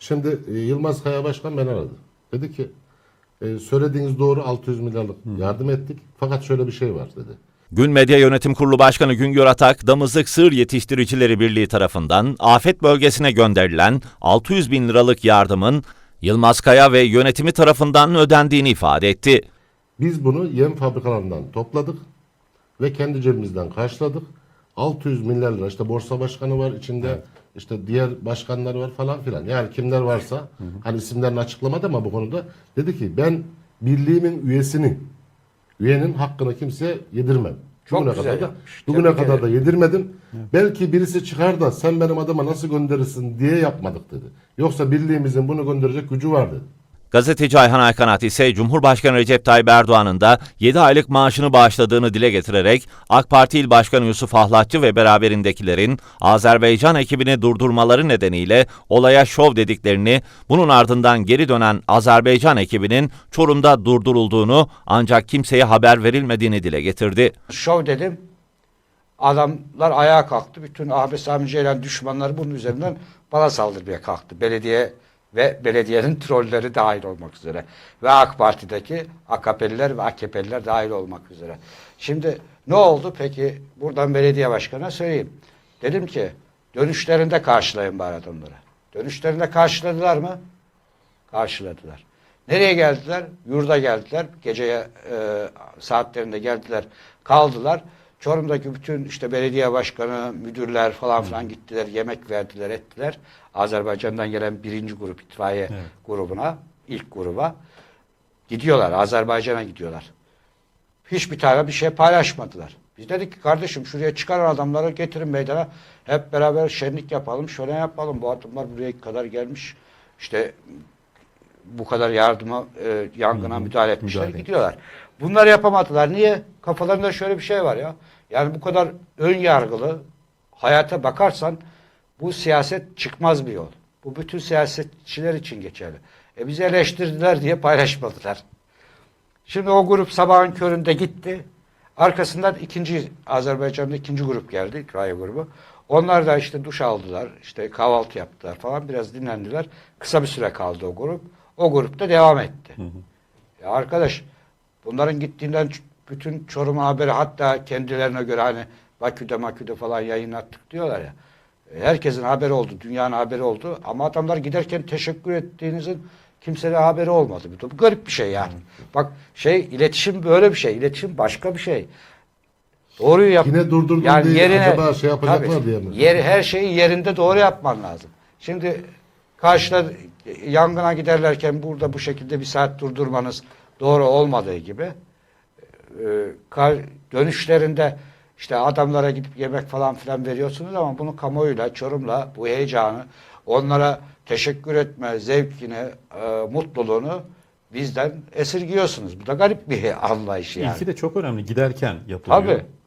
Şimdi e, Yılmaz Kaya Başkan beni aradı. Dedi ki e, söylediğiniz doğru 600 milyarlık yardım ettik. Fakat şöyle bir şey var dedi. Gün Medya Yönetim Kurulu Başkanı Güngör Atak, Damızlık Sığır Yetiştiricileri Birliği tarafından afet bölgesine gönderilen 600 bin liralık yardımın Yılmaz Kaya ve yönetimi tarafından ödendiğini ifade etti. Biz bunu yem fabrikalarından topladık ve kendi cebimizden karşıladık. 600 milyar lira işte borsa başkanı var içinde işte diğer başkanlar var falan filan. Yani kimler varsa hani isimlerini açıklamadı ama bu konuda dedi ki ben birliğimin üyesini üyenin hakkını kimseye yedirmem. Çok bugüne güzel kadar da, bugüne Tebrik kadar da ederim. yedirmedim. Belki birisi çıkar da sen benim adıma nasıl gönderirsin diye yapmadık dedi. Yoksa birliğimizin bunu gönderecek gücü var dedi. Gazeteci Ayhan Aykanat ise Cumhurbaşkanı Recep Tayyip Erdoğan'ın da 7 aylık maaşını bağışladığını dile getirerek AK Parti İl Başkanı Yusuf Ahlatçı ve beraberindekilerin Azerbaycan ekibini durdurmaları nedeniyle olaya şov dediklerini, bunun ardından geri dönen Azerbaycan ekibinin Çorum'da durdurulduğunu ancak kimseye haber verilmediğini dile getirdi. Şov dedim. Adamlar ayağa kalktı. Bütün Ahmet Sami Ceylan düşmanları bunun üzerinden bana saldırmaya kalktı. Belediye ve belediyenin trolleri dahil olmak üzere. Ve AK Parti'deki AKP'liler ve AKP'liler dahil olmak üzere. Şimdi ne oldu peki? Buradan belediye başkanına söyleyeyim. Dedim ki dönüşlerinde karşılayın bari adamları. Dönüşlerinde karşıladılar mı? Karşıladılar. Nereye geldiler? Yurda geldiler. Geceye e, saatlerinde geldiler. Kaldılar. Çorum'daki bütün işte belediye başkanı, müdürler falan filan gittiler. Yemek verdiler, ettiler. Azerbaycan'dan gelen birinci grup itfaiye grubuna, ilk gruba. Gidiyorlar. Azerbaycan'a gidiyorlar. Hiçbir tane bir şey paylaşmadılar. Biz dedik ki kardeşim şuraya çıkaran adamları getirin meydana. Hep beraber şenlik yapalım, şöyle yapalım. Bu adamlar buraya kadar gelmiş. İşte bu kadar yardıma, e, yangına müdahale etmişler, müdahale gidiyorlar. Bunları yapamadılar. Niye? Kafalarında şöyle bir şey var ya. Yani bu kadar ön yargılı hayata bakarsan bu siyaset çıkmaz bir yol. Bu bütün siyasetçiler için geçerli. E bizi eleştirdiler diye paylaşmadılar. Şimdi o grup sabahın köründe gitti. Arkasından ikinci Azerbaycan'da ikinci grup geldi, Raya grubu. Onlar da işte duş aldılar, işte kahvaltı yaptılar falan, biraz dinlendiler. Kısa bir süre kaldı o grup. O grup da devam etti. Ya arkadaş, bunların gittiğinden bütün Çorum haberi hatta kendilerine göre hani Bakü'de Makü'de falan yayınlattık diyorlar ya. E, Herkesin haberi oldu, dünyanın haberi oldu. Ama adamlar giderken teşekkür ettiğinizin kimsenin haberi olmadı. Bu garip bir şey yani. Bak şey iletişim böyle bir şey. İletişim başka bir şey. Doğruyu yap. Yine durdurdun diye acaba şey yapacaklar Tabii. diye mi? Yer, her şeyi yerinde doğru yapman lazım. Şimdi karşıda yangına giderlerken burada bu şekilde bir saat durdurmanız doğru olmadığı gibi e, dönüşlerinde işte adamlara gidip yemek falan filan veriyorsunuz ama bunu kamuoyuyla, Çorum'la bu heyecanı, onlara teşekkür etme zevkini, e, mutluluğunu bizden esirgiyorsunuz. Bu da garip bir anlayış yani. İlki de çok önemli. Giderken yapılıyor. Tabii.